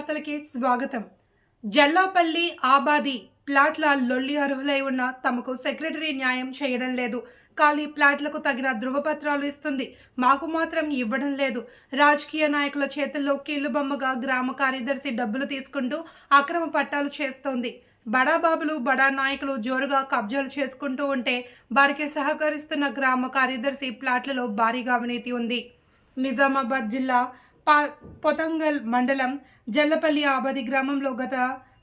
వార్తలకి స్వాగతం. జల్లాపల్లి ఆబాది ప్లాట్ల లొల్లి అర్హులై ఉన్న తమకు సెక్రటరీ న్యాయం చేయడం లేదు. ఖాళీ ప్లాట్లకు తగిన ధృవపత్రాలు ఇస్తుంది. మాకు మాత్రం ఇవ్వడం లేదు. రాజకీయ నాయకుల చేతుల్లో కీలుబొమ్మగా గ్రామ కార్యదర్శి డబ్బులు తీసుకుంటూ అక్రమ పట్టాలు చేస్తోంది. బడాబాబులు బడా నాయకులు జోరుగా కబ్జాలు చేసుకుంటూ ఉంటే వారికి సహకరిస్తున్న గ్రామ కార్యదర్శి ప్లాట్లలో భారీగా అవినీతి ఉంది. నిజామాబాద్ జిల్లా పా పొతంగల్ మండలం జల్లపల్లి ఆబది గ్రామంలో గత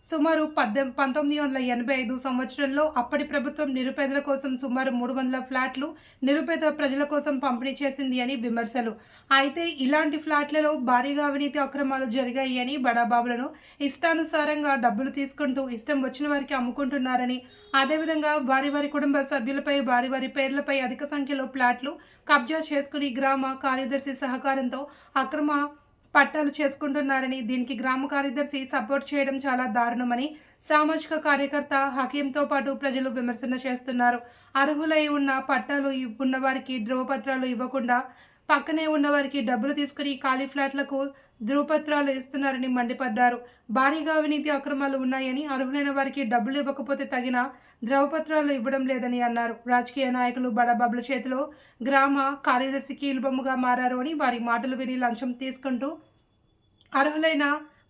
సుమారు పద్దెం పంతొమ్మిది వందల ఎనభై ఐదు సంవత్సరంలో అప్పటి ప్రభుత్వం నిరుపేదల కోసం సుమారు మూడు వందల ఫ్లాట్లు నిరుపేద ప్రజల కోసం పంపిణీ చేసింది అని విమర్శలు. అయితే ఇలాంటి ఫ్లాట్లలో భారీగా అవినీతి అక్రమాలు జరిగాయి అని బడాబాబులను ఇష్టానుసారంగా డబ్బులు తీసుకుంటూ ఇష్టం వచ్చిన వారికి అమ్ముకుంటున్నారని అదేవిధంగా వారి వారి కుటుంబ సభ్యులపై వారి వారి పేర్లపై అధిక సంఖ్యలో ఫ్లాట్లు కబ్జా చేసుకుని గ్రామ కార్యదర్శి సహకారంతో అక్రమ పట్టాలు చేసుకుంటున్నారని దీనికి గ్రామ కార్యదర్శి సపోర్ట్ చేయడం చాలా దారుణమని సామాజిక కార్యకర్త హకీంతో పాటు ప్రజలు విమర్శన చేస్తున్నారు. అర్హులై ఉన్న పట్టాలు ఉన్నవారికి ధృవపత్రాలు ఇవ్వకుండా పక్కనే ఉన్నవారికి డబ్బులు తీసుకుని ఖాళీ ఫ్లాట్లకు ధృవపత్రాలు ఇస్తున్నారని మండిపడ్డారు. భారీగా అవినీతి అక్రమాలు ఉన్నాయని అర్హులైన వారికి డబ్బులు ఇవ్వకపోతే తగిన ద్రవపత్రాలు ఇవ్వడం లేదని అన్నారు. రాజకీయ నాయకులు బడబాబుల చేతిలో గ్రామ కార్యదర్శి కీలుబొమ్మగా మారారు అని వారి మాటలు విని లంచం తీసుకుంటూ అర్హులైన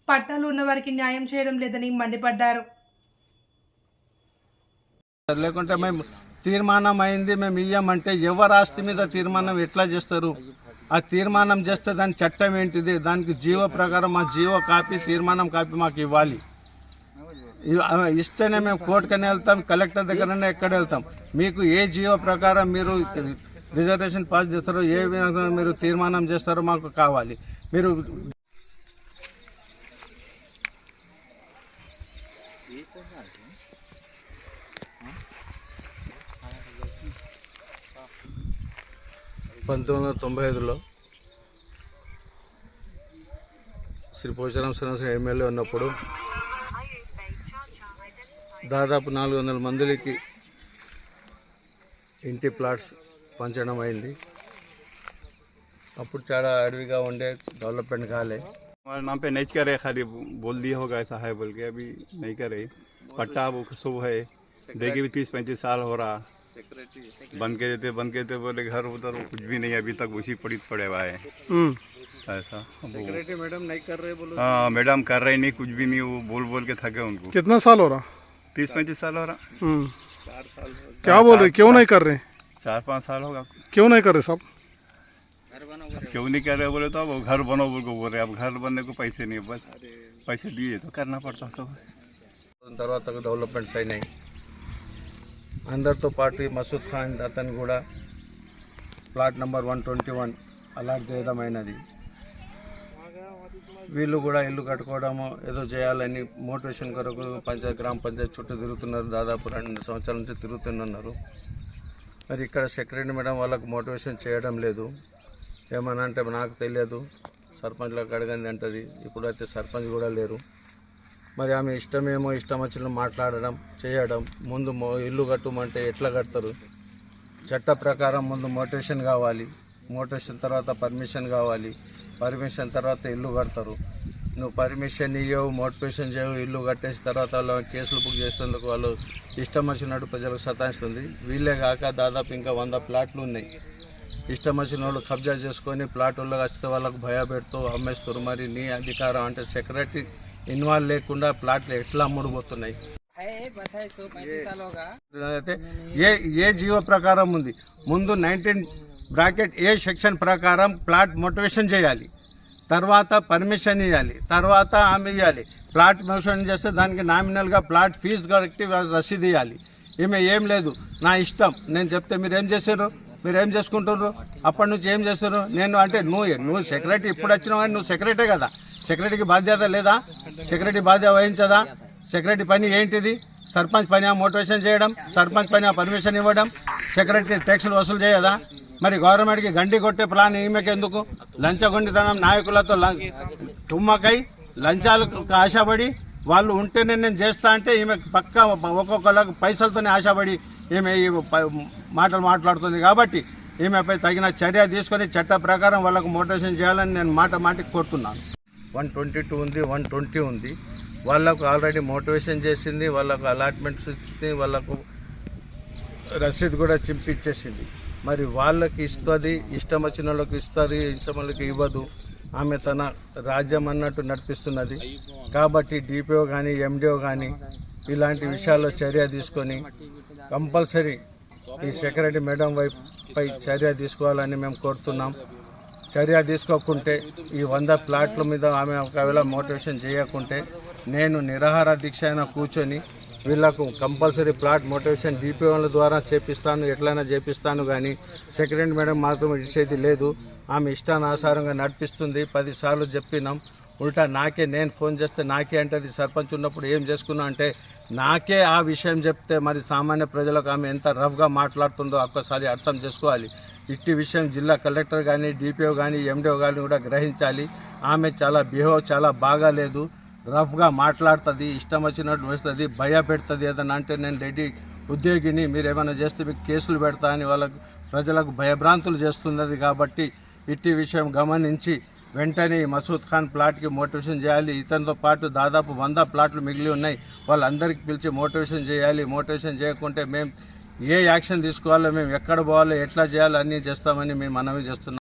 పట్టాలు ఉన్న వారికి న్యాయం చేయడం లేదని మండిపడ్డారు. లేకుంటే మేము తీర్మానం అయింది మేము ఇయ్యమంటే ఎవరు ఆస్తి మీద తీర్మానం ఎట్లా చేస్తారు? ఆ తీర్మానం చేస్తే దాని చట్టం ఏంటిది? దానికి జీవో ప్రకారం మా జీవో కాపీ తీర్మానం కాపీ మాకు ఇవ్వాలి. ఇస్తేనే మేము కోర్టుకనే వెళ్తాం కలెక్టర్ దగ్గరనే ఎక్కడ వెళ్తాం. మీకు ఏ జీవో ప్రకారం మీరు రిజర్వేషన్ పాస్ చేస్తారో ఏ విధంగా మీరు తీర్మానం చేస్తారో మాకు కావాలి. మీరు పంతొమ్మిది వందల తొంభై ఐదులో శ్రీ పోచారం శ్రీనివాస ఎమ్మెల్యే ఉన్నప్పుడు దాదాపు నాలుగు వందల మందికి ఇంటి ప్లాట్స్ పంచడం అయింది అప్పుడు చాలా అడవిగా ఉండే డెవలప్మెంట్ కాలే हमारे नाम पे नहीं करे खाली बोल दिया होगा ऐसा है बोल के अभी नहीं करे पट्टा वो शुभ है देगी भी तीस पैंतीस साल हो रहा बन के देते बन के देते बोले घर उधर कुछ भी नहीं अभी तक उसी पड़ी पड़े हुआ है। हम्म। ऐसा सेक्रेटरी मैडम नहीं कर रहे बोलो। हाँ मैडम कर रहे नहीं कुछ भी नहीं वो बोल बोल के थके उनको। कितना साल हो रहा? तीस पैंतीस साल हो रहा। हम्म। चार साल क्या बोल रहे क्यों नहीं कर रहे? चार पाँच साल होगा। क्यों नहीं कर रहे सब? क्यों नहीं कर रहे बोले तो अब घर बनो बोल बोल रहे अब घर बनने को पैसे नहीं बस पैसे दिए तो करना पड़ता सब। तक डेवलपमेंट सही नहीं। అందరితో పాటు మసూద్ ఖాన్ అతను కూడా plot number one twenty one allot చేయడం అయినది. వీళ్ళు కూడా ఇల్లు కట్టుకోవడము ఏదో చేయాలని మోటివేషన్ కొరకు పంచాయత్ గ్రామ పంచాయతీ చుట్టూ తిరుగుతున్నారు. దాదాపు రెండు సంవత్సరాల నుంచి తిరుగుతున్నారు. మరి ఇక్కడ సెక్రటరీ మేడం వాళ్ళకు మోటివేషన్ చేయడం లేదు. ఏమన్నా అంటే నాకు తెలియదు సర్పంచ్లకు అడగండి అంటది. ఇప్పుడు అయితే సర్పంచ్ కూడా లేరు. మరి ఆమె ఇష్టమేమో ఇష్టం వచ్చిన మాట్లాడడం చేయడం. ముందు ఇల్లు కట్టమంటే ఎట్లా కడతారు? చట్ట ప్రకారం ముందు మోటివేషన్ కావాలి. మోటేషన్ తర్వాత పర్మిషన్ కావాలి. పర్మిషన్ తర్వాత ఇల్లు కడతారు. నువ్వు పర్మిషన్ ఇవ్వవు మోటివేషన్ చేయవు ఇల్లు కట్టేసిన తర్వాత వాళ్ళు కేసులు బుక్ చేసేందుకు వాళ్ళు ఇష్టం వచ్చినట్టు ప్రజలకు సతాయిస్తుంది. వీళ్ళే కాక దాదాపు ఇంకా వంద ప్లాట్లు ఉన్నాయి. ఇష్టం వచ్చిన వాళ్ళు కబ్జా చేసుకొని ప్లాట్ వాళ్ళకి వస్తే వాళ్ళకు భయపెడుతూ అమ్మేస్తారు మరి నీ అధికారం అంటే సెక్రటరీ ఇన్వాల్వ్ లేకుండా ప్లాట్లు ఎట్లా అమ్ముడుపోతున్నాయి? అయితే ఏ ఏ జీవో ప్రకారం ఉంది? ముందు నైన్టీన్ బ్రాకెట్ ఏ సెక్షన్ ప్రకారం ప్లాట్ మోటివేషన్ చేయాలి. తర్వాత పర్మిషన్ ఇవ్వాలి తర్వాత ఆమె ఇవ్వాలి ప్లాట్ మోటివేషన్ చేస్తే దానికి నామినల్గా ప్లాట్ ఫీజు కరెక్ట్ రసీదు ఇవ్వాలి ఈమె ఏం లేదు నా ఇష్టం నేను చెప్తే మీరు ఏం చేశారు? మీరు ఏం చేసుకుంటున్నారు? అప్పటి నుంచి ఏం చేస్తున్నారు? నేను అంటే నువ్వు నువ్వు సెక్రటరీ ఇప్పుడు వచ్చినావు అని నువ్వు సెక్రటరీ కదా. సెక్రటరీకి బాధ్యత లేదా? సెక్రటరీ బాధ్యత వహించదా? సెక్రటరీ పని ఏంటిది? సర్పంచ్ పని మోటివేషన్ చేయడం సర్పంచ్ పని పర్మిషన్ ఇవ్వడం సెక్రటరీ ట్యాక్సులు వసూలు చేయదా? మరి గవర్నమెంట్కి గండి కొట్టే ప్లాన్ ఈమెకి ఎందుకు? లంచగొండితనం నాయకులతో తుమ్మకై లంచాలకు ఆశపడి వాళ్ళు ఉంటేనే నేను చేస్తా అంటే ఈమె పక్క ఒక్కొక్కళ్ళకు పైసలతోనే ఆశపడి ఈమె ఈ మాటలు మాట్లాడుతుంది కాబట్టి ఈమెపై తగిన చర్య తీసుకొని చట్ట ప్రకారం వాళ్ళకు మోటివేషన్ చేయాలని నేను మాట మాటికి కోరుతున్నాను. వన్ ట్వంటీ టూ ఉంది వన్ ట్వంటీ ఉంది. వాళ్ళకు ఆల్రెడీ మోటివేషన్ చేసింది వాళ్ళకు అలాట్మెంట్స్ ఇచ్చింది వాళ్ళకు రసీదు కూడా చింపిచ్చేసింది. మరి వాళ్ళకి ఇస్తుంది ఇష్టం వచ్చిన వాళ్ళకి ఇస్తుంది ఇష్టం వాళ్ళకి ఇవ్వదు. ఆమె తన రాజ్యం అన్నట్టు నడిపిస్తున్నది. కాబట్టి డిపిఓ కానీ ఎండిఓ కానీ ఇలాంటి విషయాల్లో చర్య తీసుకొని కంపల్సరీ ఈ సెక్రటరీ మేడం వైపుపై చర్య తీసుకోవాలని మేము కోరుతున్నాం. చర్య తీసుకోకుంటే ఈ వంద ప్లాట్ల మీద ఆమె ఒకవేళ మోటివేషన్ చేయకుంటే నేను నిరాహార దీక్ష అయినా కూర్చొని వీళ్ళకు కంపల్సరీ ప్లాట్ మోటివేషన్ డిపిఓల ద్వారా చేపిస్తాను ఎట్లయినా చేపిస్తాను కానీ సెక్రటరీ మేడం మాత్రం ఇచ్చేది లేదు. ఆమె ఇష్టానుసారంగా నడిపిస్తుంది. పదిసార్లు చెప్పినాం. ఉల్టా నాకే నేను ఫోన్ చేస్తే నాకే అంటే అది సర్పంచ్ ఉన్నప్పుడు ఏం చేసుకున్నా అంటే నాకే ఆ విషయం చెప్తే మరి సామాన్య ప్రజలకు ఆమె ఎంత రఫ్గా మాట్లాడుతుందో ఒక్కసారి అర్థం చేసుకోవాలి. ఇట్టి విషయం జిల్లా కలెక్టర్ కానీ డిపిఓ కానీ ఎండిఓ కానీ కూడా గ్రహించాలి. ఆమె చాలా బిహేవ్ చాలా బాగాలేదు. రఫ్గా మాట్లాడుతుంది ఇష్టం వచ్చినట్టు వస్తుంది భయపెడుతుంది ఏదన్నా అంటే నేను రెడ్డి ఉద్యోగిని మీరు ఏమైనా చేస్తే మీకు కేసులు పెడతా అని వాళ్ళకు ప్రజలకు భయభ్రాంతులు చేస్తున్నది కాబట్టి ఇట్టి విషయం గమనించి వెంటనే మసూద్ ఖాన్ ప్లాట్కి మోటివేషన్ చేయాలి. ఇతనితో పాటు దాదాపు వంద ప్లాట్లు మిగిలి ఉన్నాయి. వాళ్ళందరికీ పిలిచి మోటివేషన్ చేయాలి. మోటివేషన్ చేయకుంటే మేము ఏ యాక్షన్ తీసుకోవాలో మేము ఎక్కడ పోవాలో ఎట్లా చేయాలో అన్నీ చేస్తామని మేము మనవి చేస్తున్నాం.